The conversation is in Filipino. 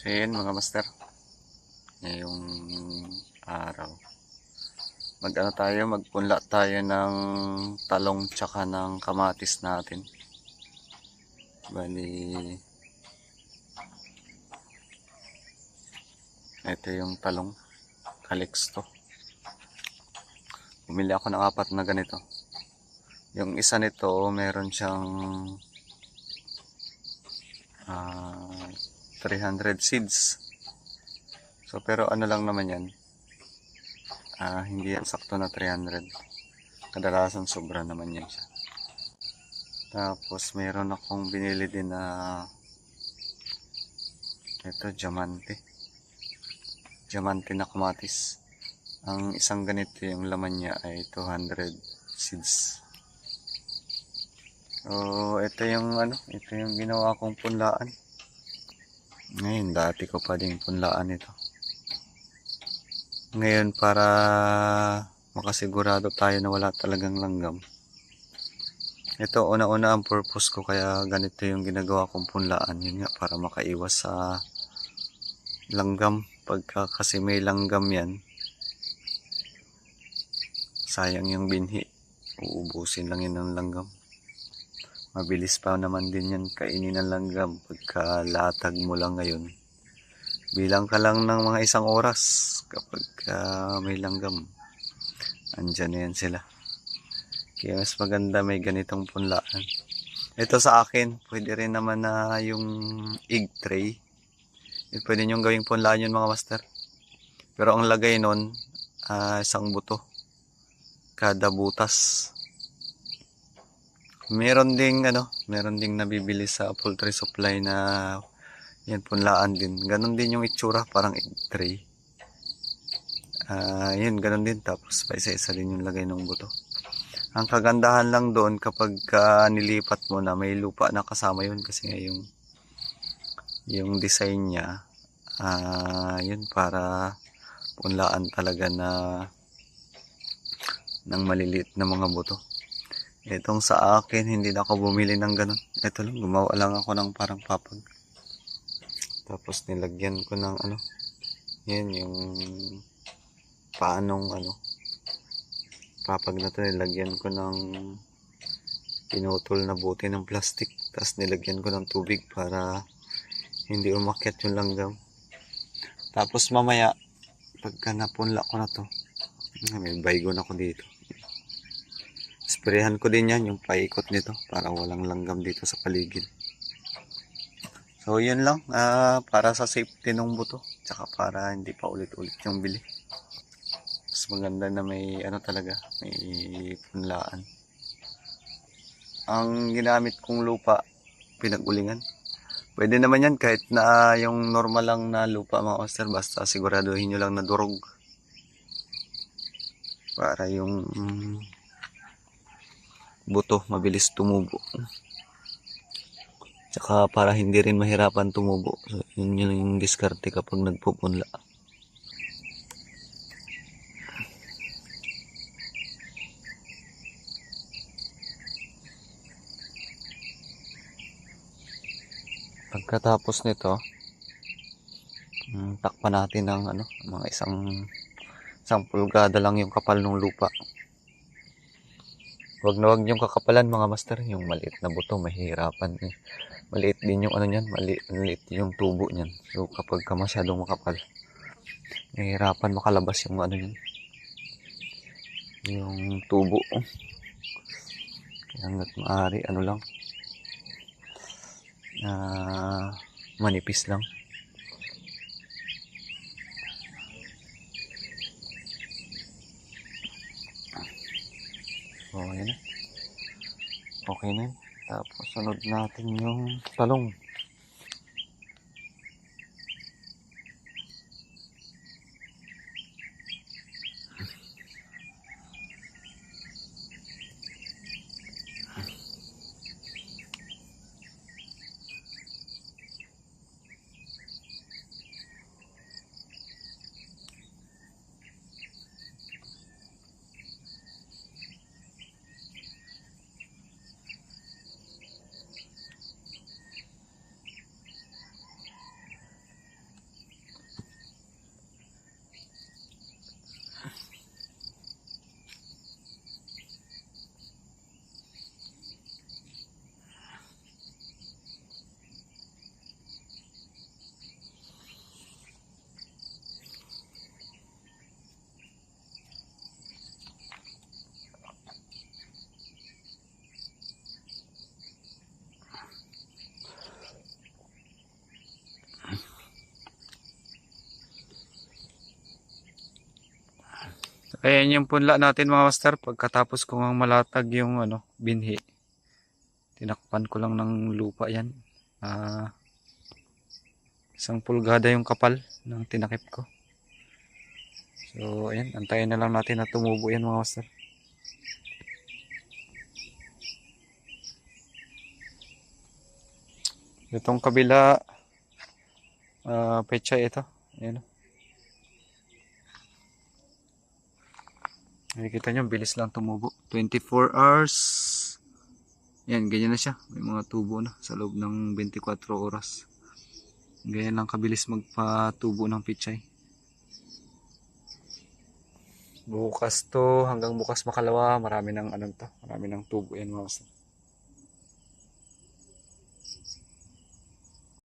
So yun mga master. Ngayong araw. Mag ano tayo, magpunla tayo ng talong tsaka ng kamatis natin. Bali, ito yung talong. Calixto. Bumili ako ng apat na ganito. Yung isa nito, meron siyang ah 300 seeds. So, pero ano lang naman yan. Ah, hindi yan sakto na 300. Kadalasan sobra naman yan siya. Tapos, meron akong binili din na ito, diamante. Diamante na kamatis. Ang isang ganito yung laman niya ay 200 seeds. So, ito yung ano, ito yung ginawa kong punlaan. Ngayon, dati ko pa din punlaan ito. Ngayon, para makasigurado tayo na wala talagang langgam. Ito, una-una ang purpose ko kaya ganito yung ginagawa kong punlaan. Yun nga, para makaiwas sa langgam. Pagka kasi may langgam yan, sayang yung binhi. Uubusin lang yun ng langgam. Mabilis pa naman din yan kainin ng langgam pagka latag mo lang ngayon. Bilang ka lang ng mga isang oras kapag ah, may langgam. Andyan na yan sila. Kaya mas maganda may ganitong punlaan. Ito sa akin, pwede rin naman na yung egg tray. Eh, Pwede nyo gawing punlaan yun mga master. Pero ang lagay nun, ah, isang buto. Kada butas. Meron ding ano, meron ding nabibili sa poultry supply na yan punlaan din. Ganon din yung itsura, parang egg tray. Ah, yun, ganon din. Tapos pa isa-isa din yung lagay ng buto. Ang kagandahan lang doon kapag ka nilipat mo na may lupa na kasama yun kasi nga yung yung design niya ah yun para punlaan talaga na ng maliliit na mga buto. Itong sa akin, hindi na ako bumili ng ganun. Ito lang, gumawa lang ako ng parang papag. Tapos nilagyan ko ng ano, yan yung paanong ano, papag na to, nilagyan ko ng pinutol na buti ng plastic. Tapos nilagyan ko ng tubig para hindi umakyat yung langgam. Tapos mamaya, pagka napunla ko na to, may baygon ako dito. Sprayan ko din yan, yung paikot nito, para walang langgam dito sa paligid. So, yun lang, ah, para sa safety ng buto, tsaka para hindi pa ulit-ulit yung bili. Mas maganda na may, ano talaga, may punlaan. Ang ginamit kong lupa, pinagulingan. Pwede naman yan kahit na yung normal lang na lupa mga master, basta siguraduhin nyo lang na durog. Para yung mm, buto mabilis tumubo. Tsaka para hindi rin mahirapan tumubo. So, yun yun yung diskarte kapag nagpupunla. Pagkatapos nito, mm, takpan natin ng ano, mga isang isang pulgada lang yung kapal ng lupa. Huwag na huwag yung kakapalan mga master, yung maliit na buto, mahirapan eh. Maliit din yung ano niyan, maliit, maliit yung tubo niyan. So kapag ka masyadong makapal, mahirapan makalabas yung ano niyan. Yung tubo. Kaya hanggat maaari, ano lang, na manipis lang. So, ayan na. Okay na. Tapos, sunod natin yung talong. Ayan yung punla natin mga master. Pagkatapos ko ngang malatag yung ano, binhi. Tinakpan ko lang ng lupa yan. Ah, isang pulgada yung kapal ng tinakip ko. So, ayan. Antayin na lang natin na tumubo yan mga master. Itong kabila, ah, pechay ito. Ayan o. Nakikita nyo, bilis lang tumubo. 24 hours. Yan, ganyan na siya. May mga tubo na sa loob ng 24 oras. Ganyan lang kabilis magpatubo ng pichay. Bukas to, hanggang bukas makalawa, marami ng anong to, marami ng tubo yan mga.